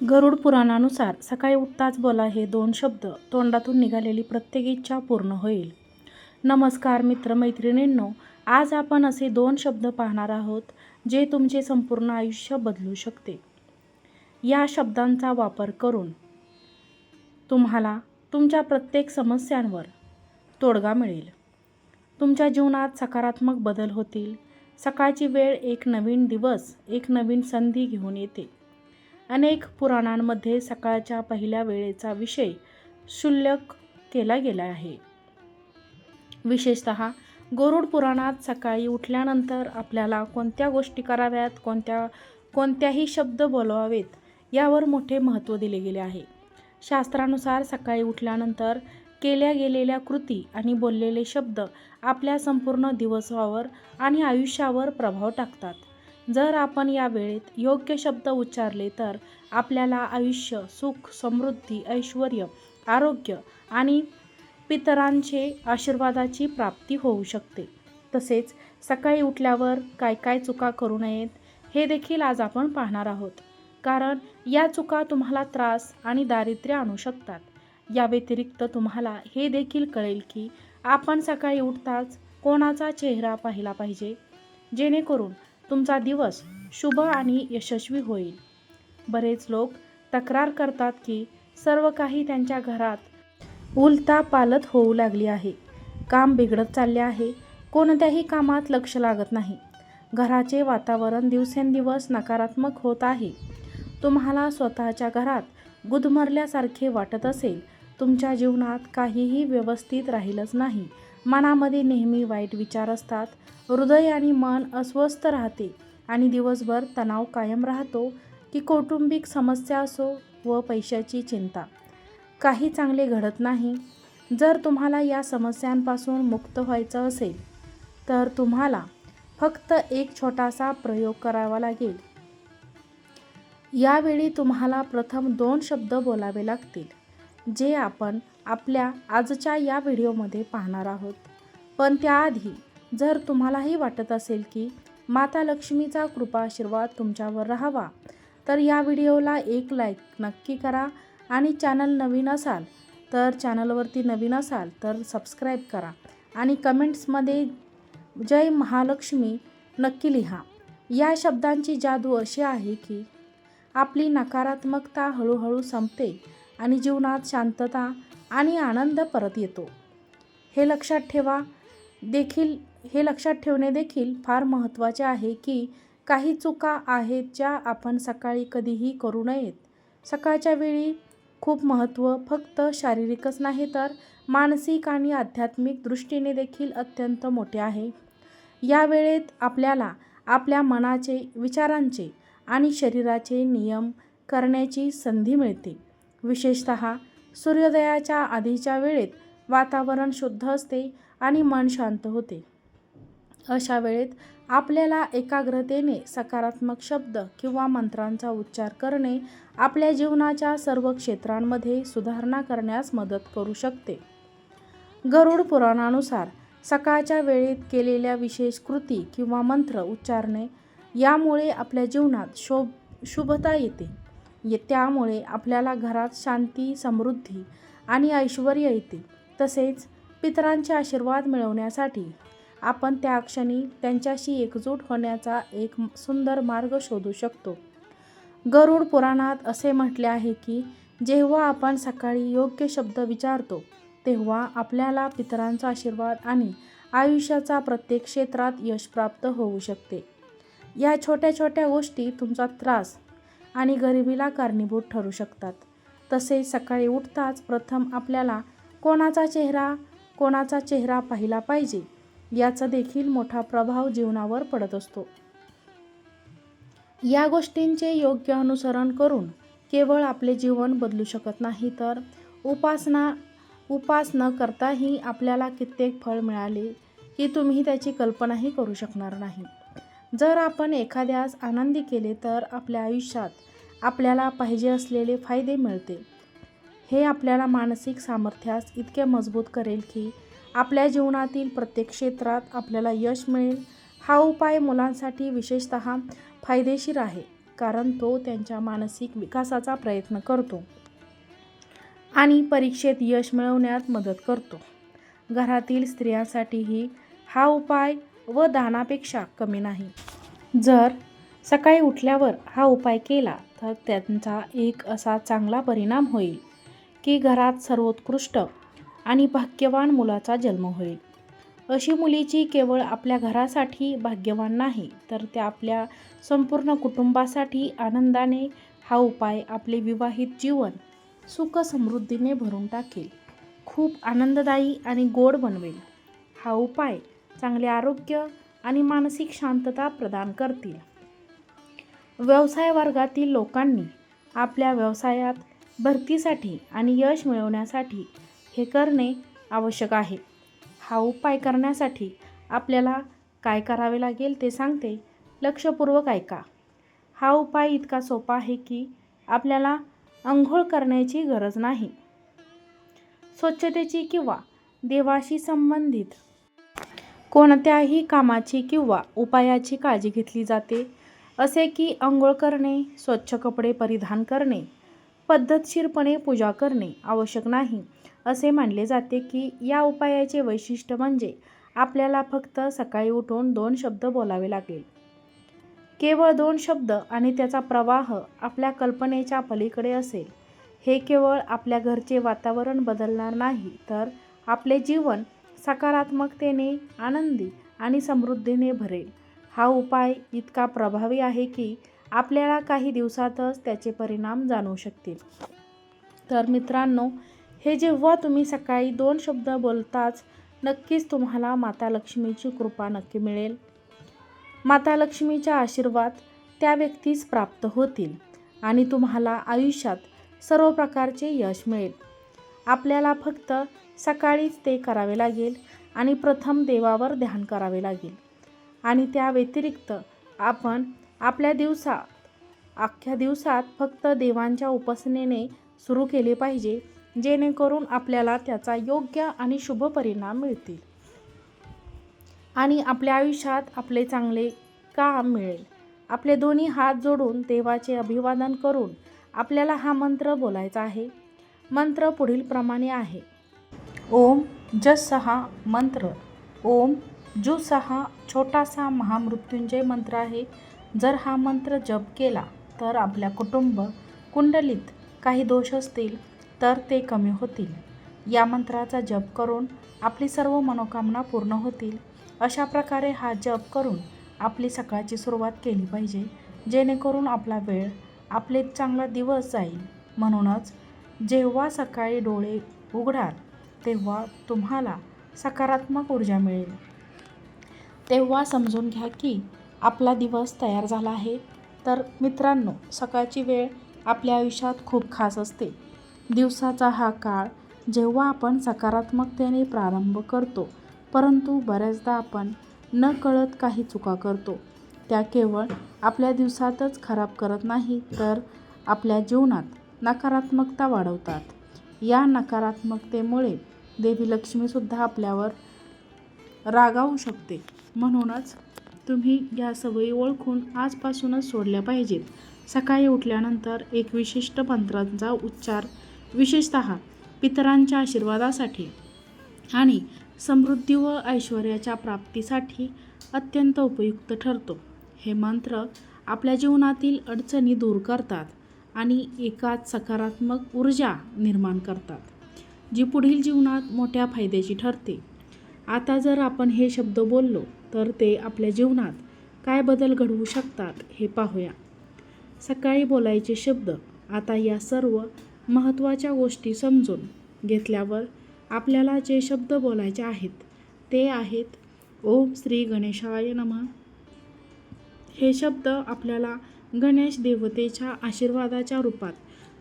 गरुड पुराणानुसार सकाळी उठताच बोला हे दोन शब्द तोंडातून निघालेली प्रत्येक इच्छा पूर्ण होईल. नमस्कार मित्रमैत्रिणींनो आज आपण असे दोन शब्द पाहणार आहोत जे तुमचे संपूर्ण आयुष्य बदलू शकते. या शब्दांचा वापर करून तुम्हाला तुमच्या प्रत्येक समस्यांवर तोडगा मिळेल. तुमच्या जीवनात सकारात्मक बदल होतील. सकाळची वेळ एक नवीन दिवस एक नवीन संधी घेऊन येते. अनेक पुराणांमध्ये सकाळच्या पहिल्या वेळेचा विषय शुल्लक केला गेला आहे. विशेषत गरुड पुराणात सकाळी उठल्यानंतर आपल्याला कोणत्या गोष्टी कराव्यात कोणत्या कोणत्याही शब्द बोलवावेत यावर मोठे महत्त्व दिले गेले आहे. शास्त्रानुसार सकाळी उठल्यानंतर केल्या गेलेल्या कृती आणि बोललेले शब्द आपल्या संपूर्ण दिवसावर आणि आयुष्यावर प्रभाव टाकतात. जर आपण या वेळेत योग्य शब्द उच्चारले तर आपल्याला आयुष्य सुख समृद्धी ऐश्वर आरोग्य आणि पितरांचे आशीर्वादाची प्राप्ती होऊ शकते. तसेच सकाळी उठल्यावर काय काय चुका करू नयेत हे देखील आज आपण पाहणार आहोत. कारण या चुका तुम्हाला त्रास आणि दारिद्र्य आणू शकतात. या व्यतिरिक्त तुम्हाला हे देखील कळेल की आपण सकाळी उठताच कोणाचा चेहरा पाहिला पाहिजे? जेणेकरून तुमचा दिवस शुभ आणि यशस्वी होईल. बरेच लोक तक्रार करतात की सर्व काही त्यांच्या घरात उलता पालत होऊ लागली आहे. काम बिघडत चालले आहे. कोणत्याही कामात लक्ष लागत नाही. घराचे वातावरण दिवसेंदिवस नकारात्मक होत आहे. तुम्हाला स्वतःच्या घरात गुदमरल्यासारखे वाटत असेल. तुमच्या जीवनात काहीही व्यवस्थित राहिलंच नाही. मनामध्ये नेहमी वाईट विचार असतात. हृदय आणि मन अस्वस्थ राहते आणि दिवसभर तणाव कायम राहतो की कौटुंबिक समस्या असो व पैशाची चिंता. काही चांगले घडत नाही. जर तुम्हाला या समस्यांपासून मुक्त व्हायचं असेल तर तुम्हाला फक्त एक छोटासा प्रयोग करावा लागेल. यावेळी तुम्हाला प्रथम दोन शब्द बोलावे लागतील जे आपण आपल्या आजच्या या व्हिडिओमध्ये पाहणार आहोत. पण त्याआधी जर तुम्हालाही वाटत असेल की माता लक्ष्मीचा कृपा आशीर्वाद तुमच्यावर राहावा तर या व्हिडिओला एक लाईक नक्की करा आणि चॅनल नवीन असाल तर चॅनलवरती नवीन असाल तर सबस्क्राईब करा आणि कमेंट्समध्ये जय महालक्ष्मी नक्की लिहा. या शब्दांची जादू अशी आहे की आपली नकारात्मकता हळूहळू संपते आणि जीवनात शांतता आणि आनंद परत येतो. हे लक्षात ठेवा देखील हे लक्षात ठेवणे देखील फार महत्त्वाचे आहे की काही चुका आहेत ज्या आपण सकाळी कधीही करू नयेत. सकाळच्या वेळी खूप महत्त्व फक्त शारीरिकच नाही तर मानसिक आणि आध्यात्मिक दृष्टीने देखील अत्यंत मोठे आहे. या वेळेत आपल्याला आपल्या मनाचे विचारांचे आणि शरीराचे नियम करण्याची संधी मिळते. विशेषत सूर्योदयाच्या आधीच्या वेळेत वातावरण शुद्ध असते आणि मन शांत होते. अशा वेळेत आपल्याला एकाग्रतेने सकारात्मक शब्द किंवा मंत्रांचा उच्चार करणे आपल्या जीवनाच्या सर्व क्षेत्रांमध्ये सुधारणा करण्यास मदत करू शकते. गरुड पुराणानुसार सकाळच्या वेळेत केलेल्या विशेष कृती किंवा मंत्र उच्चारणे यामुळे आपल्या जीवनात शोभ शुभता येते. ये त्यामुळे आपल्याला घरात शांती समृद्धी आणि ऐश्वर येते. तसेच पितरांचे आशीर्वाद मिळवण्यासाठी आपण त्या क्षणी त्यांच्याशी एकजूट होण्याचा एक सुंदर मार्ग शोधू शकतो. गरुड पुराणात असे म्हटले आहे की जेव्हा आपण सकाळी योग्य शब्द विचारतो तेव्हा आपल्याला पितरांचा आशीर्वाद आणि आयुष्याचा प्रत्येक क्षेत्रात यश प्राप्त होऊ शकते. या छोट्या छोट्या गोष्टी तुमचा त्रास आणि गरिबीला कारणीभूत ठरू शकतात. तसेच सकाळी उठताच प्रथम आपल्याला कोणाचा चेहरा कोणाचा चेहरा पाहिला पाहिजे? याचा देखील मोठा प्रभाव जीवनावर पडत असतो. या गोष्टींचे योग्य अनुसरण करून केवळ आपले जीवन बदलू शकत नाही तर उपासना उपास न करताही आपल्याला कित्येक फळ मिळाले की तुम्ही त्याची कल्पनाही करू शकणार नाही. जर आपण एखाद्यास आनंदी केले तर आपल्या आयुष्यात आपल्याला पाहिजे असलेले फायदे मिळते. हे आपल्याला मानसिक सामर्थ्यास इतके मजबूत करेल की आपल्या जीवनातील प्रत्येक क्षेत्रात आपल्याला यश मिळेल. हा उपाय मुलांसाठी विशेषत फायदेशीर आहे कारण तो त्यांच्या मानसिक विकासाचा प्रयत्न करतो आणि परीक्षेत यश मिळवण्यात मदत करतो. घरातील स्त्रियांसाठीही हा उपाय व दानापेक्षा कमी नाही. जर सकाळी उठल्यावर हा उपाय केला तर त्यांचा एक असा चांगला परिणाम होईल की घरात सर्वोत्कृष्ट आणि भाग्यवान मुलाचा जन्म होईल. अशी मुलीची केवळ आपल्या घरासाठी भाग्यवान नाही तर त्या आपल्या संपूर्ण कुटुंबासाठी आनंदाने हा उपाय आपले विवाहित जीवन सुख समृद्धीने भरून टाकेल. खूप आनंददायी आणि गोड बनवेल. हा उपाय चांगले आरोग्य आणि मानसिक शांतता प्रदान करतील. व्यवसाय वर्गातील लोकांनी आपल्या व्यवसायात भरतीसाठी आणि यश मिळवण्यासाठी हे करणे आवश्यक आहे. हा उपाय करण्यासाठी आपल्याला काय करावे लागेल ते सांगते. लक्षपूर्वक ऐका. हा उपाय इतका सोपा आहे की आपल्याला अंघोळ करण्याची गरज नाही. स्वच्छतेची किंवा देवाशी संबंधित कोणत्याही कामाची किंवा उपायाची काळजी घेतली जाते. असे की अंघोळ करणे स्वच्छ कपडे परिधान करणे पद्धतशीरपणे पूजा करणे आवश्यक नाही. असे मानले जाते की या उपायाचे वैशिष्ट्य म्हणजे आपल्याला फक्त सकाळी उठून दोन शब्द बोलावे लागेल केवळ दोन शब्द आणि त्याचा प्रवाह आपल्या कल्पनेच्या पलीकडे असेल. हे केवळ आपल्या घरचे वातावरण बदलणार नाही तर आपले जीवन सकारात्मकतेने आनंदी आणि समृद्धीने भरेल. हा उपाय इतका प्रभावी आहे की आपल्याला काही दिवसातच त्याचे परिणाम जाणवू शकतील. तर मित्रांनो हे जेव्हा तुम्ही सकाळी दोन शब्द बोलताच नक्कीच तुम्हाला माता लक्ष्मीची कृपा नक्की मिळेल. माता लक्ष्मीच्या आशीर्वाद त्या व्यक्तीस प्राप्त होतील आणि तुम्हाला आयुष्यात सर्व प्रकारचे यश मिळेल. आपल्याला फक्त सकाळीच ते करावे लागेल आणि प्रथम देवावर ध्यान करावे लागेल. आणि त्या व्यतिरिक्त आपण आपल्या दिवसात अख्ख्या दिवसात फक्त देवांच्या उपासनेने सुरू केले पाहिजे. जेणेकरून आपल्याला त्याचा योग्य आणि शुभ परिणाम मिळतील. आणि आपल्या आयुष्यात आपले चांगले काम मिळेल. आपले दोन्ही हात जोडून देवाचे अभिवादन करून आपल्याला हा मंत्र बोलायचा आहे. मंत्र पुढील प्रमाणे आहे. ओम जस सहा मंत्र. ओम जू सहा छोटासा महामृत्युंजय मंत्र आहे. जर हा मंत्र जप केला तर आपल्या कुटुंब कुंडलीत काही दोष असतील तर ते कमी होतील. या मंत्राचा जप करून आपली सर्व मनोकामना पूर्ण होतील. अशा प्रकारे हा जप करून आपली सकाळची सुरुवात केली पाहिजे. जेणेकरून आपला वेळ आपले चांगला दिवस जाईल. म्हणूनच जेव्हा सकाळी डोळे उघडाल तेव्हा तुम्हाला सकारात्मक ऊर्जा मिळेल. तेव्हा समजून घ्या की आपला दिवस तयार झाला आहे. तर मित्रांनो सकाळची वेळ आपल्या आयुष्यात खूप खास असते. दिवसाचा हा काळ जेव्हा आपण सकारात्मकतेने प्रारंभ करतो परंतु बऱ्याचदा आपण न कळत काही चुका करतो. त्या केवळ आपल्या दिवसातच खराब करत नाही तर आपल्या जीवनात नकारात्मकता वाढवतात. या नकारात्मकतेमुळे देवी लक्ष्मीसुद्धा आपल्यावर रागावू शकते. म्हणूनच तुम्ही या सवयी ओळखून आजपासूनच सोडल्या पाहिजेत. सकाळी उठल्यानंतर एक विशिष्ट मंत्रांचा उच्चार विशेषत पितरांच्या आशीर्वादासाठी आणि समृद्धी व ऐश्वर्याच्या प्राप्तीसाठी अत्यंत उपयुक्त ठरतो. हे मंत्र आपल्या जीवनातील अडचणी दूर करतात आणि एकाच सकारात्मक ऊर्जा निर्माण करतात जी पुढील जीवनात मोठ्या फायद्याची ठरते. आता जर आपण हे शब्द बोललो तर ते आपल्या जीवनात काय बदल घडवू शकतात हे पाहूया. सकाळी बोलायचे शब्द आता या सर्व महत्त्वाच्या गोष्टी समजून घेतल्यावर आपल्याला जे शब्द बोलायचे आहेत ते आहेत ओम श्री गणेशाय नमः. हे शब्द आपल्याला गणेश देवतेच्या आशीर्वादाच्या रूपात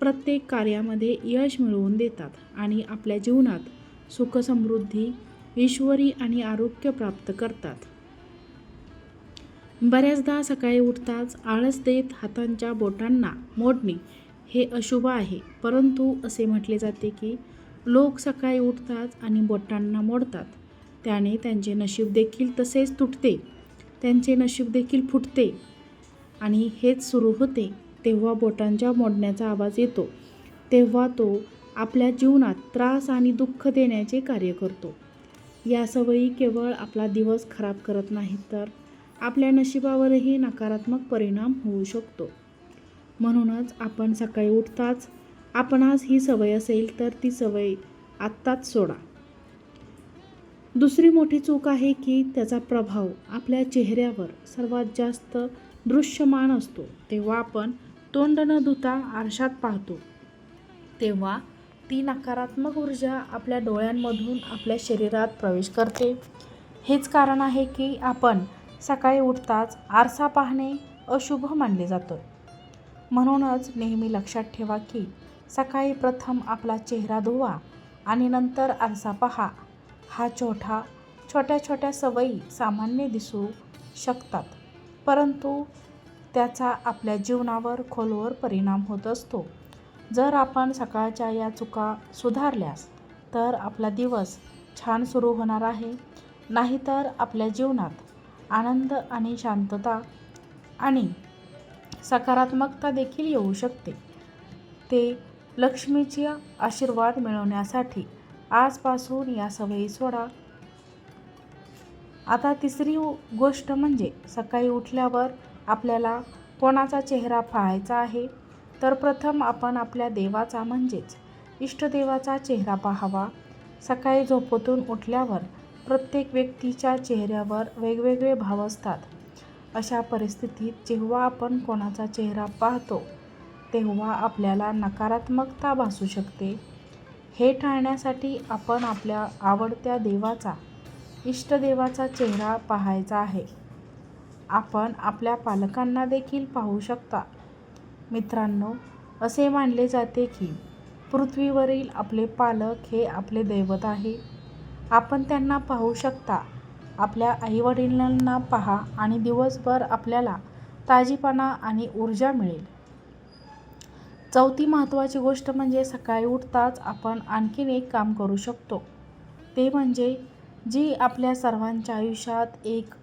प्रत्येक कार्यामध्ये यश मिळवून देतात आणि आपल्या जीवनात सुख समृद्धी ईश्वरी आणि आरोग्य प्राप्त करतात. बऱ्याचदा सकाळी उठताच आळस देत हातांच्या बोटांना मोडणे हे अशुभ आहे. परंतु असे म्हटले जाते की लोक सकाळी उठतात आणि बोटांना मोडतात. त्याने त्यांचे नशीब देखील तसेच तुटते. त्यांचे नशीब देखील फुटते. आणि हेच सुरू होते तेव्हा बोटांच्या मोडण्याचा आवाज येतो. तेव्हा तो आपल्या जीवनात त्रास आणि दुःख देण्याचे कार्य करतो. या सवयी केवळ आपला दिवस खराब करत नाहीत तर आपल्या नशिबावरही नकारात्मक परिणाम होऊ शकतो. म्हणूनच आपण सकाळी उठताच आपणास ही सवय असेल तर ती सवय आत्ताच सोडा. दुसरी मोठी चूक आहे की त्याचा प्रभाव आपल्या चेहऱ्यावर सर्वात जास्त दृश्यमान असतो. तेव्हा आपण तोंड न धुता आरशात पाहतो. तेव्हा ती नकारात्मक ऊर्जा आपल्या डोळ्यांमधून आपल्या शरीरात प्रवेश करते. हेच कारण आहे की आपण सकाळी उठताच आरसा पाहणे अशुभ मानले जातं. म्हणूनच नेहमी लक्षात ठेवा की सकाळी प्रथम आपला चेहरा धुवा आणि नंतर आरसा पहा. हा छोटा छोट्या छोट्या सवयी सामान्य दिसू शकतात परंतु त्याचा आपल्या जीवनावर खोलवर परिणाम होत असतो. जर आपण सकाळच्या या चुका सुधारल्यास तर आपला दिवस छान सुरू होणार आहे. नाहीतर आपल्या जीवनात आनंद आणि शांतता आणि सकारात्मकता देखील येऊ शकते. ते लक्ष्मीचे आशीर्वाद मिळवण्यासाठी आजपासून या सवयी सोडा. आता तिसरी गोष्ट म्हणजे सकाळी उठल्यावर आपल्याला कोणाचा चेहरा पाहायचा आहे? तर प्रथम आपण आपल्या देवाचा म्हणजेच इष्टदेवाचा चेहरा पाहावा. सकाळी झोपेतून उठल्यावर प्रत्येक व्यक्तीच्या चेहऱ्यावर वेगवेगळे भाव असतात. अशा परिस्थितीत जेव्हा आपण कोणाचा चेहरा पाहतो तेव्हा आपल्याला नकारात्मकता भासू शकते. हे टाळण्यासाठी आपण आपल्या आवडत्या देवाचा इष्टदेवाचा चेहरा पाहायचा आहे. आपण आपल्या पालकांना देखील पाहू शकता. मित्रांनो असे मानले जाते की पृथ्वीवरील आपले पालक हे आपले दैवत आहे. आपण त्यांना पाहू शकता. आपल्या आईवडिलांना पहा आणि दिवसभर आपल्याला ताजीपणा आणि ऊर्जा मिळेल. चौथी महत्त्वाची गोष्ट म्हणजे सकाळी उठताच आपण आणखीन एक काम करू शकतो. ते म्हणजे जी आपल्या सर्वांच्या आयुष्यात एक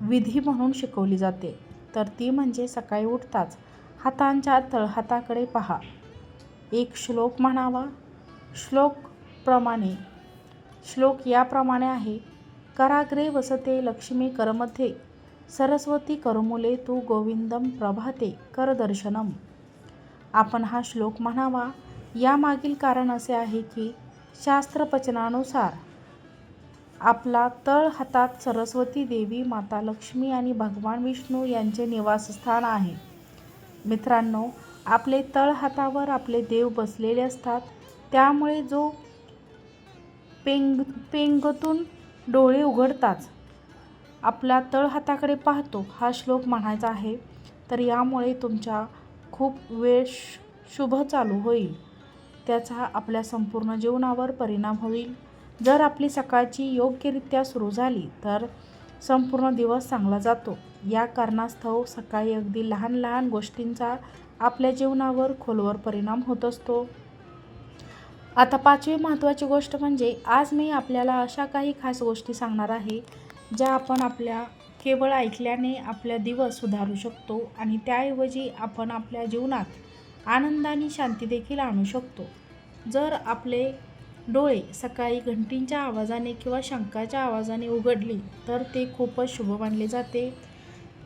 विधी म्हणून शिकवली जाते तर ती म्हणजे सकाळी उठताच हातांच्या तळहाताकडे पहा. एक श्लोक म्हणावा श्लोकप्रमाणे श्लोक याप्रमाणे आहे कराग्रे वसते लक्ष्मी करमध्ये सरस्वती करमुले तू गोविंदम प्रभाते करदर्शनम. आपण हा श्लोक म्हणावा यामागील कारण असे आहे की शास्त्रपचनानुसार आपला तळ हातात सरस्वती देवी माता लक्ष्मी आणि भगवान विष्णू यांचे निवासस्थान आहे. मित्रांनो आपले तळ हातावर आपले देव बसलेले असतात त्यामुळे जो पेंग पेंगतून डोळे उघडताच आपला तळ हाताकडे पाहतो हा श्लोक म्हणायचा आहे तर यामुळे तुमच्या खूप वेळ शुभ चालू होईल. त्याचा आपल्या संपूर्ण जीवनावर परिणाम होईल. जर आपली सकाळची योग्यरित्या सुरू झाली तर संपूर्ण दिवस चांगला जातो. या कारणास्तव सकाळी अगदी लहान लहान गोष्टींचा आपल्या जीवनावर खोलवर परिणाम होत असतो. आता पाचवी महत्त्वाची गोष्ट म्हणजे आज मी आपल्याला अशा काही खास गोष्टी सांगणार आहे ज्या आपण आपल्या केवळ ऐकल्याने आपला दिवस सुधारू शकतो आणि त्याऐवजी आपण आपल्या जीवनात आनंद आणि शांती देखील आणू शकतो. जर आपले डोळे सकाळी घंटींच्या आवाजाने किंवा शंकाच्या आवाजाने उघडली तर ते खूपच शुभ मानले जाते.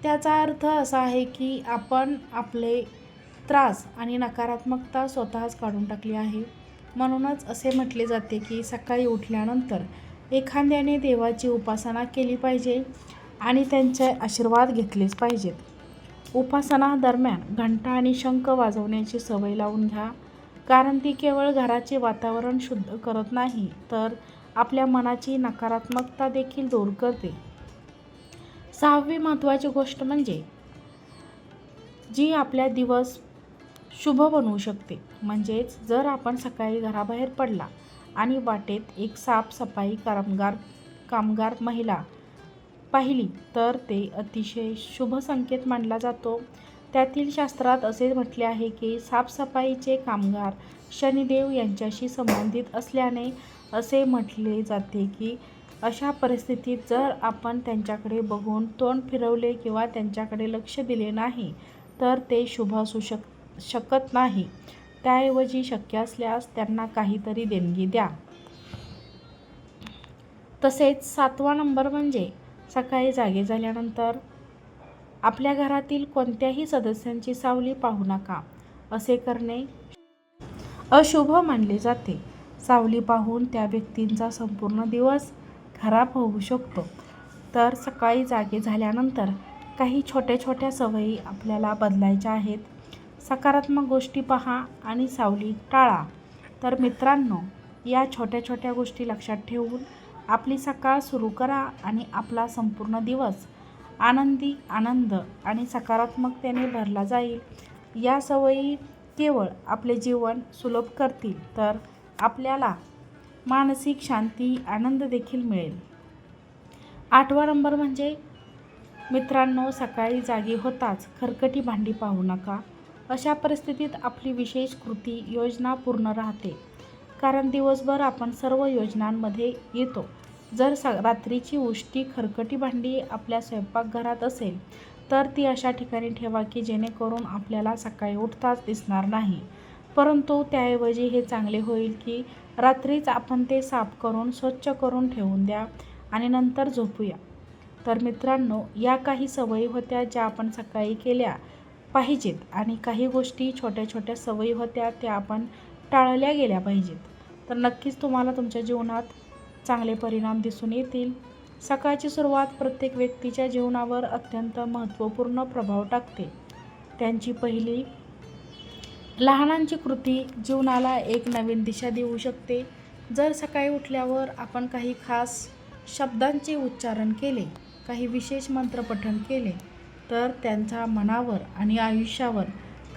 त्याचा अर्थ असा आहे की आपण आपले त्रास आणि नकारात्मकता स्वतःच काढून टाकली आहे. म्हणूनच असे म्हटले जाते की सकाळी उठल्यानंतर एखाद्याने देवाची उपासना केली पाहिजे आणि त्यांचे आशीर्वाद घेतलेच पाहिजेत. उपासना दरम्यान घंटा आणि शंख वाजवण्याची सवय लावून घ्या. कारण ती केवळ घराचे वातावरण शुद्ध करत नाही तर आपल्या मनाची नकारात्मकता देखील दूर करते. सहावी महत्त्वाची गोष्ट म्हणजे जी आपल्या दिवस शुभ बनवू शकते. म्हणजेच जर आपण सकाळी घराबाहेर पडला आणि वाटेत एक साफसफाई कामगार कामगार महिला पाहिली तर ते अतिशय शुभ संकेत मानला जातो. त्यातील शास्त्रात असे म्हटले आहे की साफसफाईचे कामगार शनिदेव यांच्याशी संबंधित असल्याने असे म्हटले जाते की अशा परिस्थितीत जर आपण त्यांच्याकडे बघून तोंड फिरवले किंवा त्यांच्याकडे लक्ष दिले नाही तर ते शुभ असू शकते. शकत नाही. त्याऐवजी शक्य असल्यास त्यांना काहीतरी देणगी द्या. तसेच सातवा नंबर म्हणजे सकाळी जागे झाल्यानंतर आपल्या घरातील कोणत्याही सदस्यांची सावली पाहू नका. असे करणे अशुभ मानले जाते. सावली पाहून त्या व्यक्तींचा संपूर्ण दिवस खराब होऊ शकतो. तर सकाळी जागे झाल्यानंतर काही छोट्या छोट्या सवयी आपल्याला बदलायच्या आहेत. सकारात्मक गोष्टी पहा आणि सावली टाळा. तर मित्रांनो या छोट्या छोट्या गोष्टी लक्षात ठेवून आपली सकाळ सुरू करा आणि आपला संपूर्ण दिवस आनंदी आनंद आणि सकारात्मकतेने भरला जाईल. या सवयी केवळ आपले जीवन सुलभ करतील तर आपल्याला मानसिक शांती आनंद देखील मिळेल. आठवा नंबर म्हणजे मित्रांनो सकाळी जागी होताच खरकटी भांडी पाहू नका. अशा परिस्थितीत आपली विशेष कृती योजना पूर्ण राहते. कारण दिवसभर आपण सर्व योजनांमध्ये येतो. जर स रात्रीची उष्टी खरकटी भांडी आपल्या स्वयंपाकघरात असेल तर ती अशा ठिकाणी ठेवा की जेणेकरून आपल्याला सकाळी उठताच दिसणार नाही. परंतु त्याऐवजी हे चांगले होईल की रात्रीच आपण ते साफ करून स्वच्छ करून ठेवून द्या आणि नंतर झोपूया. तर मित्रांनो या काही सवयी होत्या ज्या आपण सकाळी केल्या. पाहिजेत. आणि काही गोष्टी छोट्या छोट्या सवयी होत्या त्या आपण टाळल्या गेल्या पाहिजेत. तर नक्कीच तुम्हाला तुमच्या जीवनात चांगले परिणाम दिसून येतील. सकाळची सुरुवात प्रत्येक व्यक्तीच्या जीवनावर अत्यंत महत्त्वपूर्ण प्रभाव टाकते. त्यांची पहिली लहानांची कृती जीवनाला एक नवीन दिशा देऊ शकते. जर सकाळी उठल्यावर आपण काही खास शब्दांचे उच्चारण केले काही विशेष मंत्रपठण केले तर त्यांचा मनावर आणि आयुष्यावर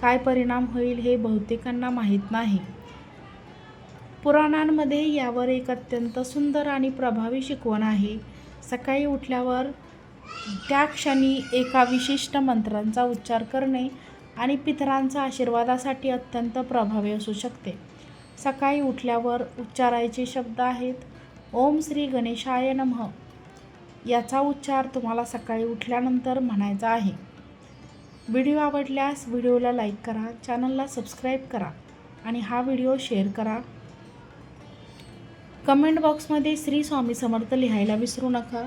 काय परिणाम होईल हे बहुतेकांना माहीत नाही. पुराणांमध्ये यावर एक अत्यंत सुंदर आणि प्रभावी शिकवण आहे. सकाळी उठल्यावर त्या क्षणी एका विशिष्ट मंत्रांचा उच्चार करणे आणि पितरांचा आशीर्वादासाठी अत्यंत प्रभावी असू शकते. सकाळी उठल्यावर उच्चारायचे शब्द आहेत ओम श्री गणेशाय नमः. याचा उच्चार तुम्हाला सकाळी उठल्यानंतर म्हणायचा आहे. व्हिडिओ आवडल्यास व्हिडिओला लाईक करा चॅनलला सबस्क्राईब करा आणि हा व्हिडिओ शेअर करा. कमेंट बॉक्समध्ये श्री स्वामी समर्थ लिहायला विसरू नका.